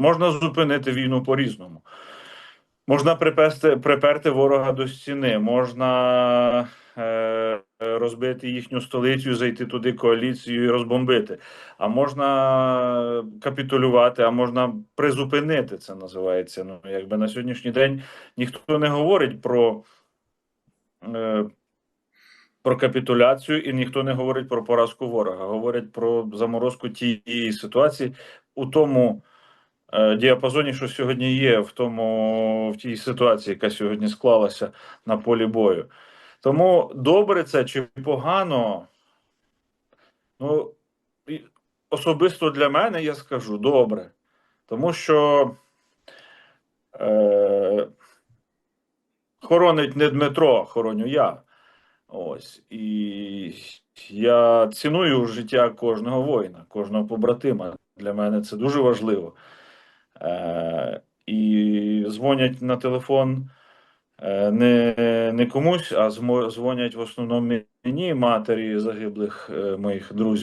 можна зупинити війну по-різному. Можна приперти, приперти ворога до стіни, можна е, розбити їхню столицю, зайти туди коаліцію і розбомбити. А можна капітулювати, а можна призупинити це називається. Ну, якби на сьогоднішній день ніхто не говорить про, е, про капітуляцію і ніхто не говорить про поразку ворога. Говорять про заморозку тієї ситуації у тому діапазоні, що сьогодні є, в тому в тій ситуації, яка сьогодні склалася на полі бою. Тому добре це чи погано. Ну, особисто для мене я скажу добре. Тому що е, хоронить не Дмитро, хороню я. Ось. І я ціную життя кожного воїна, кожного побратима. Для мене це дуже важливо. Е, і дзвонять на телефон е, не, не комусь, а дзвонять в основному мені, матері загиблих е, моїх друзів.